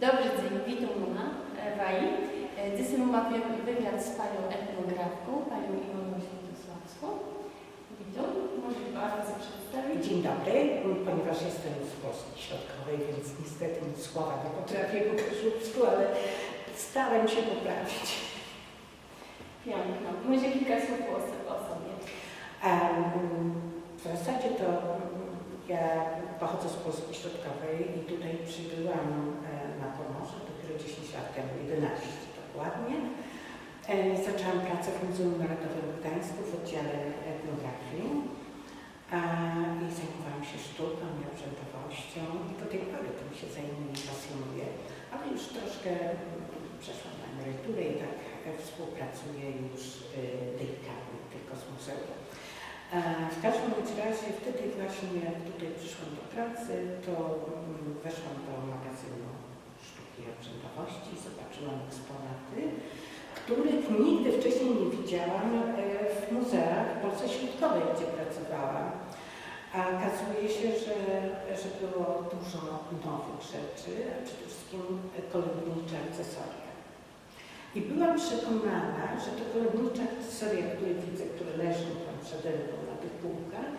Dobry dzień, witam Luna Wai. Dzisiaj mamy wywiad z panią etnografką, panią Iwoną Świętosławską. Witam, może Pan się przedstawić? Dzień dobry, ponieważ jestem z Polski Środkowej, więc niestety nic słowa nie potrafię po kaszubsku, ale starałem się poprawić. Piękno. Może kilka słów o, sobie. Um, w zasadzie to ja pochodzę z Polski Środkowej i tutaj przybyłam e, na Pomorze dopiero 10 lat temu, 11 dokładnie. E, Zaczęłam pracę w Muzeum Narodowym w Gdańsku w oddziale etnografii i zajmowałam się sztuką i obrzędowością i do tej pory tym się zajmuję pasjonuję, ale już troszkę mm, przeszłam na emeryturę i tak e, współpracuję już e, delikatnie tylko z muzeum. E, W każdym razie wtedy właśnie tutaj przyszłam do pracy, to mm, weszłam do magazynu sztuki i obrzędowości i zobaczyłam eksponaty, których nigdy wcześniej nie widziałam e, w muzeach w Polsce Środkowej, gdzie pracowałam. A okazuje się, że, że było dużo nowych rzeczy, a przede wszystkim kolumnicze akcesoria. I byłam przekonana, że te kolumnicze akcesoria, które widzę, które leżą mną na tych półkach,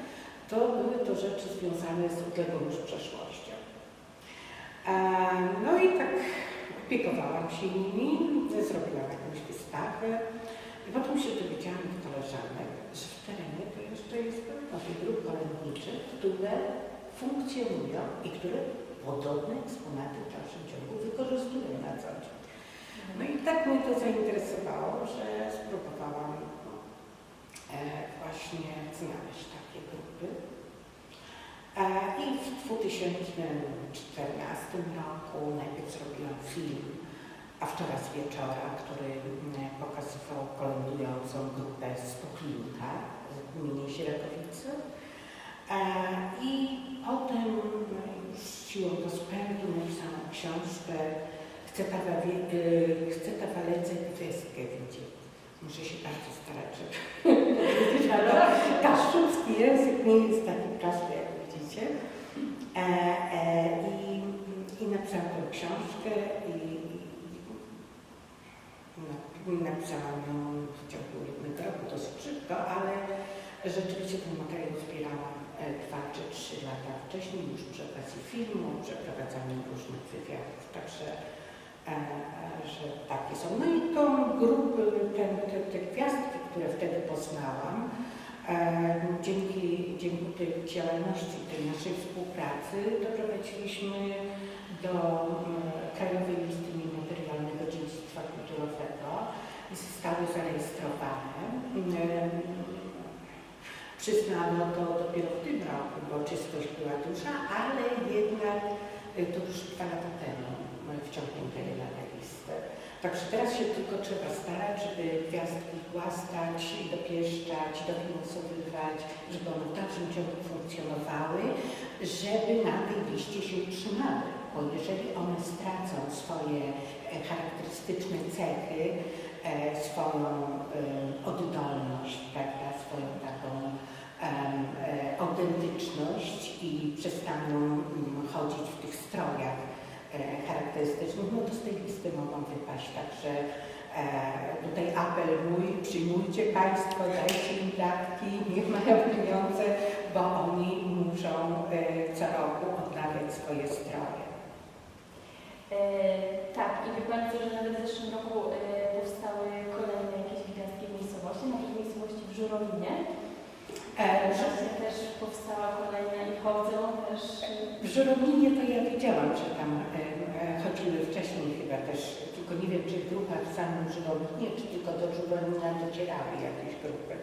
to były to rzeczy związane z odległą już przeszłością. No i tak opiekowałam się nimi, zrobiłam jakąś wystawę i potem się dowiedziałam od koleżanek, że w terenie to jeszcze jest pełno tych grup kolędniczych, które funkcjonują i które podobne eksponaty w dalszym ciągu wykorzystują na co dzień. No i tak mnie to zainteresowało, że spróbowałam właśnie znaleźć takie grupy. E, I w 2014 roku najpierw zrobiłam film Awczora z wieczora, który mm, pokazywał kolędującą grupę z Poklinka w gminie Sierakowicę. E, I potem no, już siłą rozpędu napisałam książkę Chcę ta, wawie- y, Muszę się bardzo starać, żeby ale kaszubski język nie jest taki prosty, jak widzicie. E, e, i, I napisałam tę książkę i, i na- napisałam ją w ciągu jednego roku, dosyć szybko, ale rzeczywiście ten materiał zbierałam e, dwa czy trzy lata wcześniej, już przy okazji filmu, przeprowadzaniem różnych wywiadów. Także że takie są. No i tą grupę, ten, te, te gwiazdki, które wtedy poznałam, e, dzięki, dzięki tej działalności, tej naszej współpracy doprowadziliśmy do mm, Krajowej Listy Niematerialnego Dziedzictwa Kulturowego i zostały zarejestrowane. Przyznano to dopiero w tym roku, bo czystość była duża, ale jednak to już dwa lata temu wciągnięte na tę listę. Także teraz się tylko trzeba starać, żeby gwiazdki głaskać, dopieszczać, dofinansowywać, żeby one w dalszym ciągu funkcjonowały, żeby na tej liście się utrzymały. Bo jeżeli one stracą swoje e, charakterystyczne cechy, e, swoją e, oddolność, prawda, swoją taką autentyczność i przestaną mm, chodzić w tych strojach charakterystycznych, no to z tej listy mogą wypaść. Także e, tutaj apel mój, przyjmujcie Państwo, dajcie im datki, niech mają pieniądze, bo oni muszą e, co roku odnawiać swoje stroje. E, tak, i wie Pan co, że nawet w zeszłym roku e, powstały kolejne jakieś gwiazdki w miejscowości, na przykład miejscowości w Żurowinie. E, Właśnie też powstała kolejna i chodzą też. W Żurowinie to ja wiedziałam, że tam e, e, chodziły wcześniej chyba też, tylko nie wiem, czy w grupach w samym Żurowinie, czy tylko do Żurowina docierały jakieś grupy.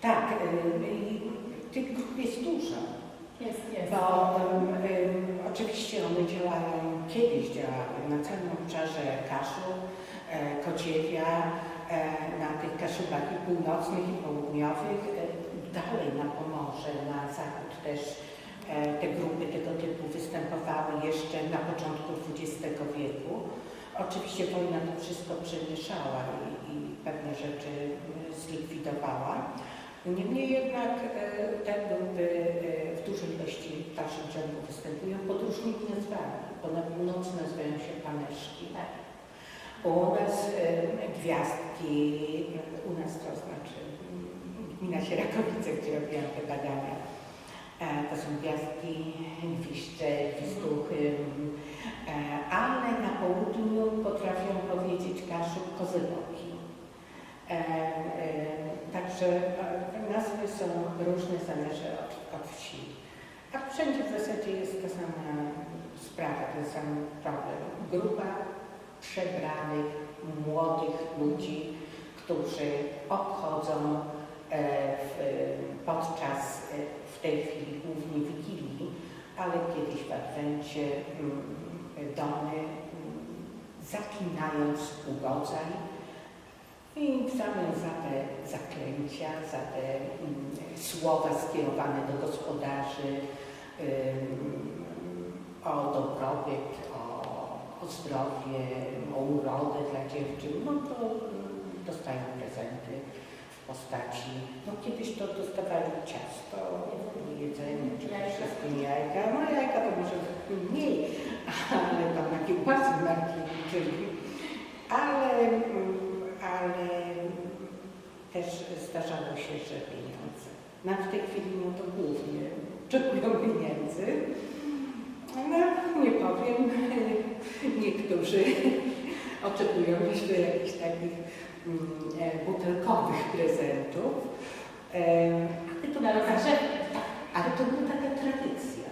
Tak, e, tych grup jest dużo. Jest, jest. Bo em, em, oczywiście one działają, kiedyś działały na całym obszarze Kaszub, e, Kociewia, e, na tych Kaszubach i północnych i południowych, e, dalej na Pomorze, na zachód też e, te grupy tego typu występowały jeszcze na początku XX wieku. Oczywiście wojna to wszystko przemieszała i, i pewne rzeczy mm, zlikwidowała. Niemniej jednak e, te grupy e, w dużej ilości w dalszym ciągu występują pod różnymi nazwami, bo na północy nazywają się paneszki. U nas gwiazdki, u nas to znaczy gmina Sierakowice, gdzie robiłam te badania. E, To są gwiazdki, gwizdcze, gwizduchy, mm, e, ale na południu potrafią powiedzieć kaszub, kozyloki. E, Także nazwy są różne, zależy od, od wsi. A wszędzie w zasadzie jest ta sama sprawa, ten sam problem. Grupa przebranych, młodych ludzi, którzy obchodzą podczas e, w tej chwili głównie Wigilii, ale kiedyś w Adwencie mm, domy mm, zaklinając ugodzaj i w zamian za te zaklęcia, za te mm, słowa skierowane do gospodarzy o dobrobyt, o, o zdrowie, o urodę dla dziewczyn, no to dostają prezenty postaci, no kiedyś to dostawali ciasto, jedzenie, czy Jajka. wszystkie jajka, no jajka to może mniej, ale tam na kiełbasy marki liczyli, ale, mm, ale też zdarzało się, że pieniądze. No w tej chwili no to głównie oczekują pieniędzy. No nie powiem, niektórzy oczekują jeszcze jakichś takich butelkowych prezentów. Ale to Na rozgrzewkę. ale to była taka tradycja,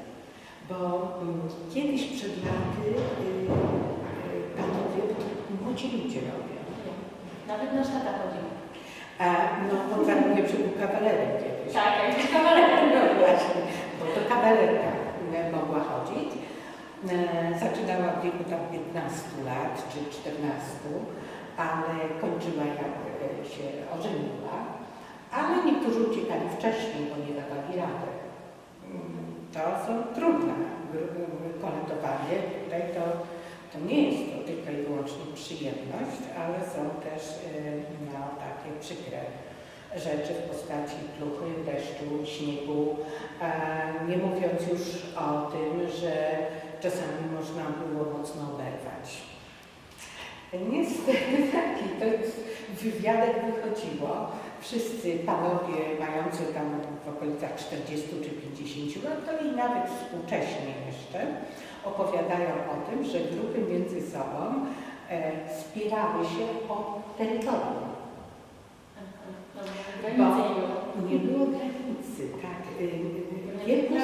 bo mm, kiedyś przed laty y, y, panowie, młodzi ludzie robią. Nawet nasz tata chodził. A no, on zarówno był kawalerem kiedyś. Tak, jak kawalerem. No właśnie, bo to kawalerka e, mogła chodzić. E, Zaczynała w wieku tam 15 lat czy 14, ale kończyła jak e, się ożeniła. Ale niektórzy uciekali wcześniej, bo nie dawali rady. Mm, To są trudne kolędowanie. Tutaj to, to nie jest to tylko i wyłącznie przyjemność, ale są też e, no, takie przykre rzeczy w postaci pluchy, deszczu, śniegu, a nie mówiąc już o tym, że czasami można było mocno oberwać. Niestety taki, to jest w wywiadach wychodziło, wszyscy panowie mający tam w okolicach 40 czy 50 lat, to i nawet współcześnie jeszcze, opowiadają o tym, że grupy między sobą e, spierały się o terytorium. Granice nie było. Granicy, tak. Y, y, Jedna,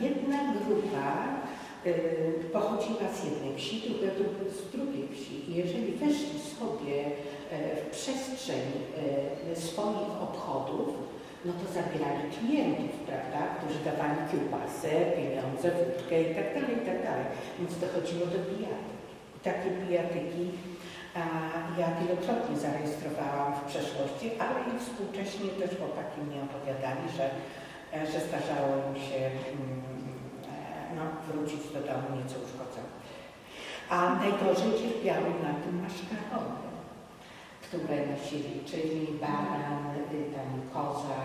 jedna grupa y, pochodziła z jednej wsi, druga dru- z drugiej wsi. I jeżeli weszli sobie e, w przestrzeń e, swoich obchodów, no to zabierali klientów, prawda, którzy dawali kiełbasę, pieniądze, wódkę i tak dalej, i tak dalej. Więc dochodziło do bijatyk. I takie bijatyki a ja wielokrotnie zarejestrowałam w przeszłości, ale i współcześnie też chłopaki mi opowiadali, że, e, że zdarzało im się mm, e, no, wrócić do domu nieco uszkodzony. A najgorzej cierpiały na tym maszkarony, które nosili, czyli baran, tam koza,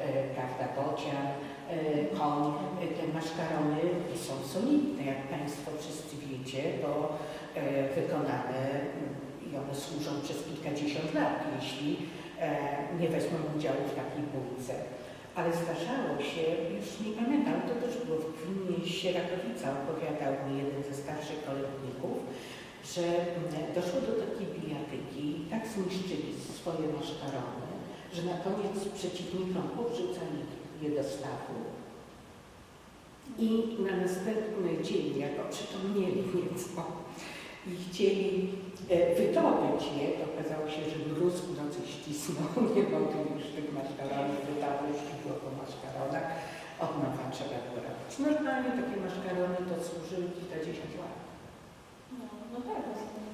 y, prawda, bocian, y, koń. Y, Te maszkarony są solidne, jak Państwo wszyscy wiecie, bo e, wykonane i one służą przez kilkadziesiąt lat, jeśli e, nie wezmą udziału w takiej bójce. Ale zdarzało się, już nie pamiętam, to też było w gminie Sierakowica, opowiadał mi jeden ze starszych kolebników, że mm, doszło do takiej bijatyki tak zniszczyli swoje maszkarony, że na koniec przeciwnikom podrzucali je do stawu. I na następny dzień, jak oprzytomnieli nieco i chcieli e, wydobyć je, to okazało się, że mróz w nocy ścisnął, nie mogli już tych maszkaronów wydobyć, było po maszkaronach, od nowa trzeba było takie maszkarony to służyły kilkadziesiąt lat. No, no tak,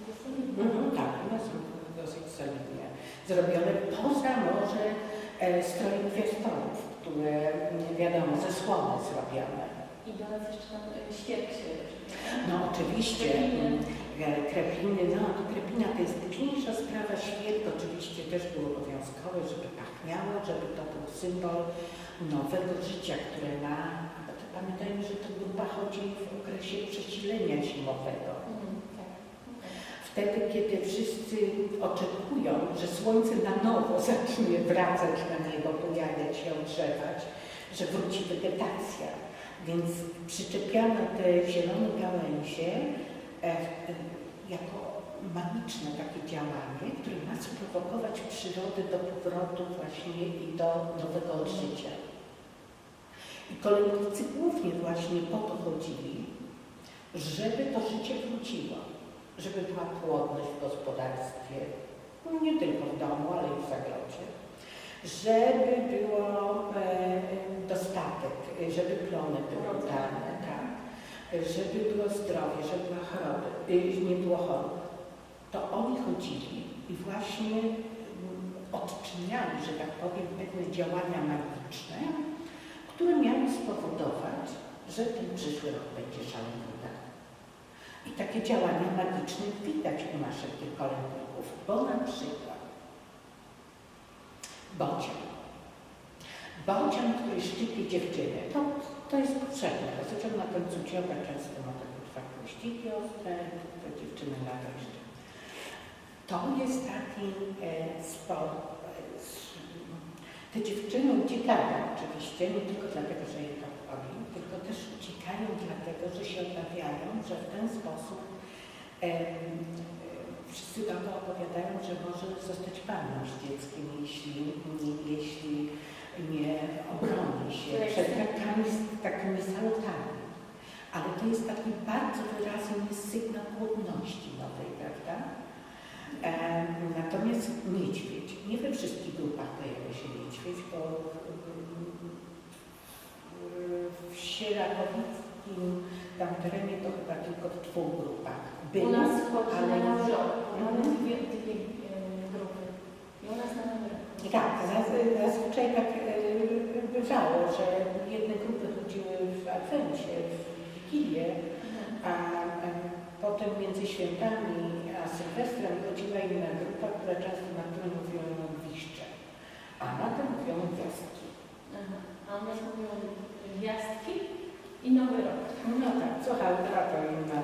to solidne. Mhm, tak, one są dosyć solidnie zrobione, poza może e, strojem gwiazdorów, które mm, wiadomo ze słony zrobione. I do nas jeszcze tam y, świerk się No oczywiście. Szczepinie. mm, E, Krepiny, no to krepina to jest późniejsza sprawa. Świerk oczywiście też był obowiązkowy, żeby pachniało, żeby to był symbol nowego życia, które ma. Pamiętajmy, że to grupa chodzi w okresie przesilenia zimowego. Mhm, tak. Wtedy, kiedy wszyscy oczekują, że słońce na nowo zacznie wracać na niebo, pojawiać się, ogrzewać, że wróci wegetacja. Więc przyczepiano te zielone gałęzie e, e, jako magiczne takie działanie, które ma sprowokować przyrodę do powrotu właśnie i do nowego odżycia. I kolejnicy głównie właśnie po to chodzili, żeby to życie wróciło żeby była płodność w gospodarstwie, no nie tylko w domu, ale i w zagrodzie, żeby było e, dostatek, żeby plony były dane, tak, żeby było zdrowie, żeby była choroby, e, nie było chorób. To oni chodzili i właśnie mm, odczyniali, że tak powiem, pewne działania magiczne, które miały spowodować, że ten przyszły rok będzie szalony udany. I takie działania magiczne widać u naszych tych kolędników, bo na przykład bocian. Bocian, który szczypi dziewczynę, to, to jest potrzebne. Dlaczego na końcu dzioba często ma takie dwa chwościki ostre, to dziewczyny lata jeszcze. To jest taki e. E, te dziewczyny uciekają oczywiście, nie tylko dlatego, że je to boli, tylko też uciekają dlatego, że się obawiają, że w ten sposób em, e, wszyscy dobro opowiadają, że może zostać panną z dzieckiem, jeśli, nie- jeśli nie obroni się przed tak. takimi, takimi salutami. Ale to jest taki bardzo wyraźny sygnał płodności nowej, prawda? Natomiast niedźwiedź. Nie we wszystkich grupach pojawia się niedźwiedź, bo w- Sierakowickim tam terenie to chyba tylko w dwóch grupach. U nas chodzi ale na rok. Mamy Mhm. dwie, dwie e, grupy. I u nas na rok. Tak, zaz- zazwyczaj tak e, bywało, że jedne grupy chodziły w Adwencie, w Wigilię, a e, potem między świętami a Sylwestrem chodziła inna grupa, która często na którą mówiła wieszcze, a na tym mówią gwiazdki. Aha. A u nas mówią gwiazdki i nowy rok. No tak, co chałdra to inna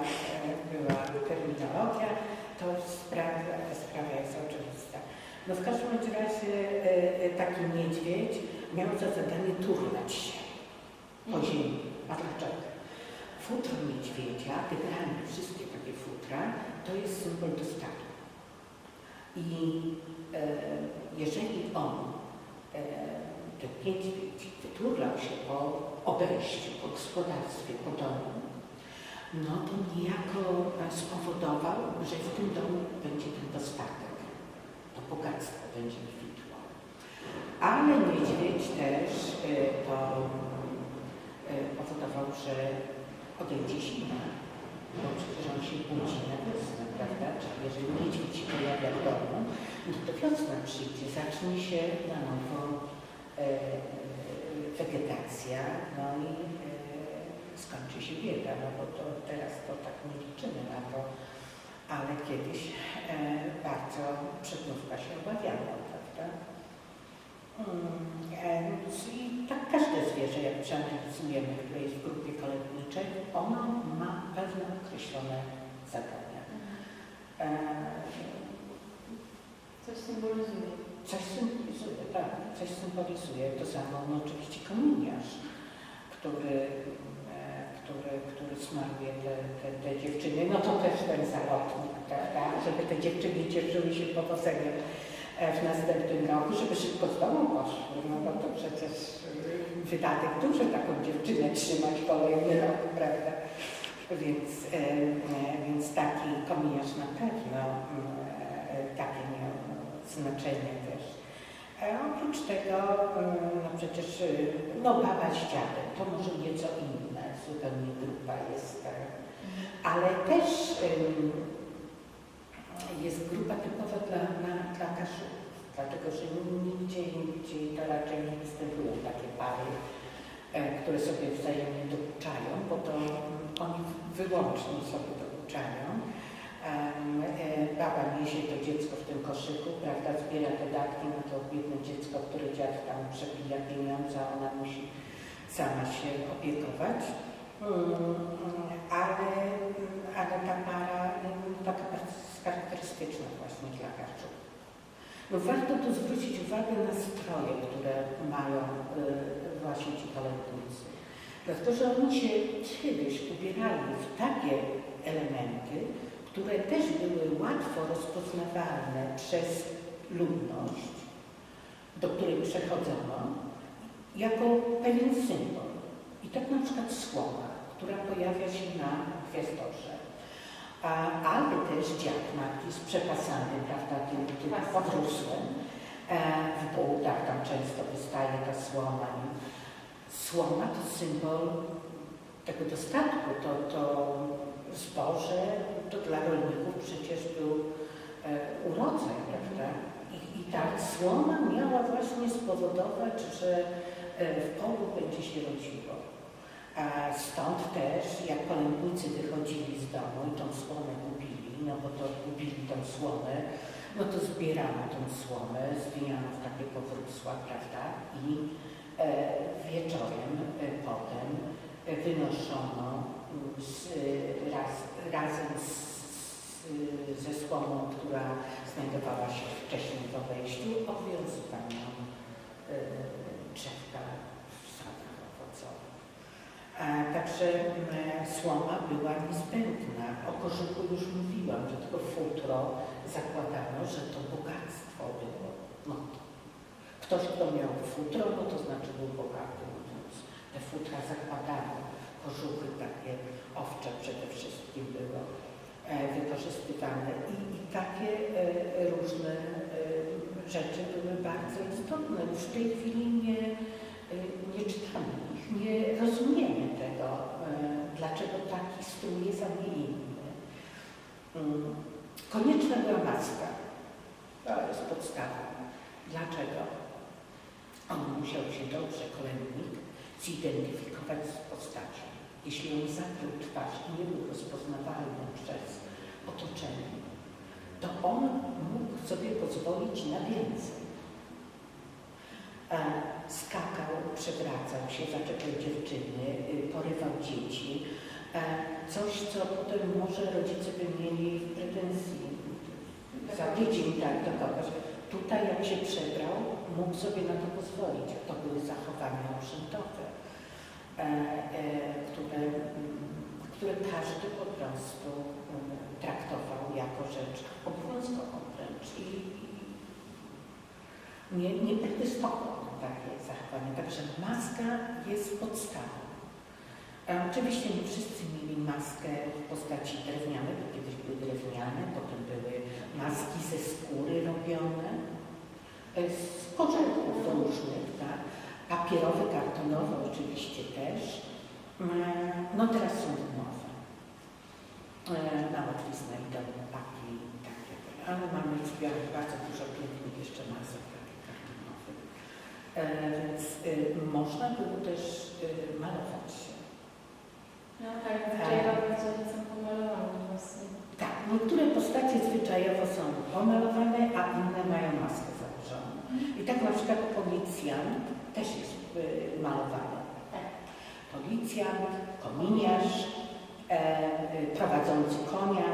e, była terminologia, to sprawa, ta sprawa jest oczywista. No w każdym razie e, e, taki niedźwiedź miał za zadanie turlać się po ziemi. Futro niedźwiedzia, wybrane wszystkie takie futra, to jest symbol dostatku. I e, jeżeli on, e, ten niedźwiedź, wyturlał się po obejściu, po gospodarstwie, po domu, no to niejako spowodował, że w tym domu będzie ten dostatek, to bogactwo będzie kwitło. Ale niedźwiedź też e, to e, powodował, że odejdzie zima, bo przecież on się budzi na wiosnę, prawda? Czyli jeżeli niedźwiedź się pojawia w domu, no to wiosna przyjdzie, zacznie się na nowo e, e, wegetacja, no i e, skończy się bieda, no bo to teraz to tak nie liczymy na to, ale kiedyś e, bardzo przedmówka się obawiano, prawda? Mm, e, I tak każde zwierzę, jak przeanalizujemy, które jest w grupie kolędniczej, ono ma pewne określone zadania. E, Coś symbolizuje. Coś symbolizuje, tak, coś symbolizuje. To samo no, oczywiście kominiarz, który, e, który, który smaruje te, te, te dziewczyny. No to też ten zalotnik, prawda? Żeby te dziewczyny cieszyły się powodzeniem e, w następnym roku, żeby szybko z domu poszły. No bo to przecież wydatek duży taką dziewczynę trzymać kolejny rok, prawda? Więc, e, e, więc taki kominiarz na pewno e, takie miał znaczenie też. A oprócz tego, no przecież, no baba z to może nieco inna, zupełnie grupa jest, ale też jest grupa typowa dla, dla, dla dlatego że nigdzie indziej to raczej nie występują takie pary, e, które sobie wzajemnie dokuczają, bo to oni wyłącznie sobie dokuczają. E, Baba niesie to dziecko w tym koszyku, prawda, zbiera te datki na to biedne dziecko, które dziad tam przebija pieniądze, a ona musi sama się opiekować. Mm, Ale, ale ta para taka bardzo charakterystyczna właśnie dla Karczuk. No warto tu zwrócić uwagę na stroje, które mają y, właśnie ci kolędnicy. Dlatego, że oni się kiedyś ubierali w takie elementy, które też były łatwo rozpoznawalne przez ludność, do której przechodzono, jako pewien symbol. I tak na przykład słowa, która pojawia się na gwiazdorze. A, ale też dziad Markis przepasany, prawda, tym, tym Pasem. powrósłym. E, w butach tam często wystaje ta słoma. Słoma to symbol tego dostatku, to, to zboże, to dla rolników przecież był e, urodzaj, prawda? I, I ta słoma miała właśnie spowodować, że e, w polu będzie się rodziło. A stąd też, jak kolędnicy wychodzili z domu i tą słomę gubili, no bo to gubili tą słomę, no to zbierano tą słomę, zwijano w takie powrósła, prawda? I e, wieczorem e, potem wynoszono mm, z, raz, razem z, z, ze słomą, która znajdowała się wcześniej po wejściu, obwiązywano e, drzewka w sadach owocowych. A Także słoma była niezbędna. O kożuchu już mówiłam, że tylko futro zakładano, że to bogactwo było. No, ktoś, kto miał futro, no to znaczy był bogaty, więc te futra zakładano. Kożuchy takie owcze przede wszystkim były e, wykorzystywane i, i takie e, różne e, rzeczy były bardzo istotne. Już w tej chwili nie, nie czytamy ich, nie rozumiemy dlaczego taki strój jest, a nie inny. Konieczna była maska. To jest podstawa. Dlaczego? On musiał się dobrze, kolędnik, zidentyfikować z postacią. Jeśli on zakrył twarz i nie był rozpoznawalny przez otoczenie, to on mógł sobie pozwolić na więcej. E, Skakał, przewracał się, zaczepiał dziewczyny, y, porywał dzieci. E, Coś, co potem może rodzice by mieli w pretensji za tydzień tak do kogoś. Tutaj jak się przebrał, mógł sobie na to pozwolić. To były zachowania obrzędowe, e, e, które, mm, które każdy po prostu mm, traktował jako rzecz obowiązkową wręcz i, nie, nie protestował takie zachowania. Także maska jest podstawą. E, Oczywiście nie wszyscy mieli maskę w postaci drewnianej, bo kiedyś były drewniane, potem były maski ze skóry robione, e, z korzechów różnych, tak? papierowe, kartonowe oczywiście też. E, No teraz są nowe. E, Na łatwiznę idą paki takie, ale mamy w zbiorach bardzo dużo pięknych jeszcze masek Więc y, można było też y, malować się. No tak, zwyczajowo niektóre są pomalowane właśnie. Tak, niektóre postacie zwyczajowo są pomalowane, a inne mają maskę założoną. I tak na przykład policjant też jest y, malowany. Tak. Policjant, kominiarz, e, prowadzący konia,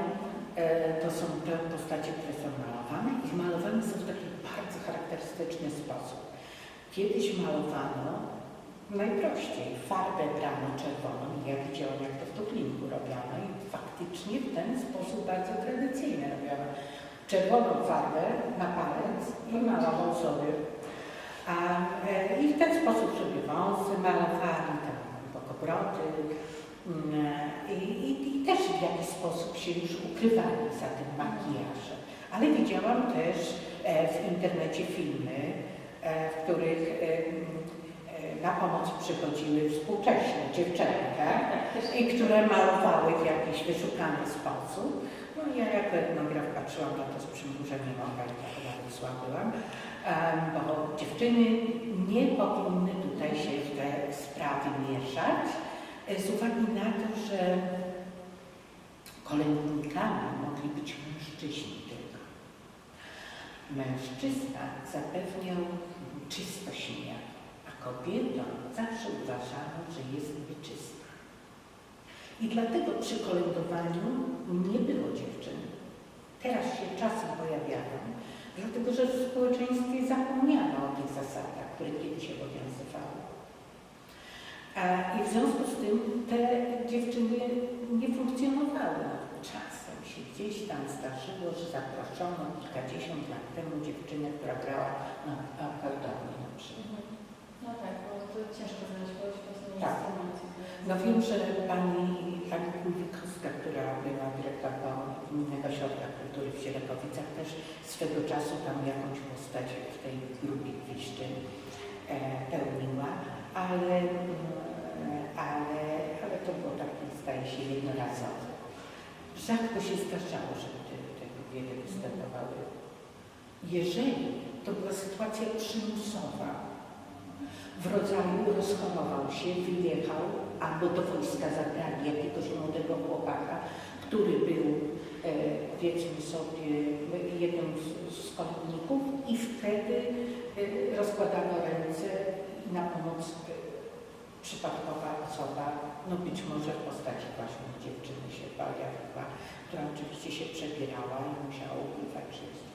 e, to są te postacie, które są malowane i malowane są w taki bardzo charakterystyczny sposób. Kiedyś malowano najprościej farbę brano czerwoną. Ja widziałam, jak to w Tuklinku robiono i faktycznie w ten sposób bardzo tradycyjnie robiono. Czerwoną farbę na palec i malował sobie. A, e, I w ten sposób sobie wąsy malowali, tam bokobroty mm, e, i, i, i też w jakiś sposób się już ukrywali za tym makijażem. Ale widziałam też e, w internecie filmy, e, w których e, e, na pomoc przychodziły współcześne dziewczęta, Tak, też i które malowały w jakiś wyszukany sposób. No ja jako etnograf patrzyłam na to z przymrużeniem oka i tak bardzo byłam, bo dziewczyny nie powinny tutaj się w te sprawy mieszać e, z uwagi na to, że Kolędnikami mogli być mężczyźni tylko. Mężczyzna zapewniał czystość a kobieta zawsze uważano, że jest nieczysta. I dlatego przy kolędowaniu nie było dziewczyn. Teraz się czasem pojawiają, dlatego że w społeczeństwie zapomniano o tych zasadach, które kiedyś obowiązywały. I w związku z tym te dziewczyny nie funkcjonowały. Czasem się gdzieś tam zdarzyło, że zaproszono kilkadziesiąt lat temu dziewczynę, która grała na akordeonie na przykład. No tak, bo to ciężko znaleźć kogoś, kto nie Tak. No wiem, że pani, pani Kulwikowska, która była dyrektorką Gminnego Ośrodka Kultury w Sierakowicach, też swego czasu tam jakąś postać w tej grupie Gwiszczy e, pełniła, ale, mm, ale, ale to było takie, zdaje się, jednorazowe. Rzadko się zdarzało, żeby te, te kobiety występowały. Jeżeli to była sytuacja przymusowa, w rodzaju rozchorował się, wyjechał, albo do wojska zabrali jakiegoś młodego chłopaka, który był, e, powiedzmy sobie, jednym z, z i wtedy e, rozkładano ręce na pomoc e, przypadkowa osoba, no być może w postaci właśnie dziewczyny się pojawiła, która oczywiście się przebierała i musiała ukrywać, że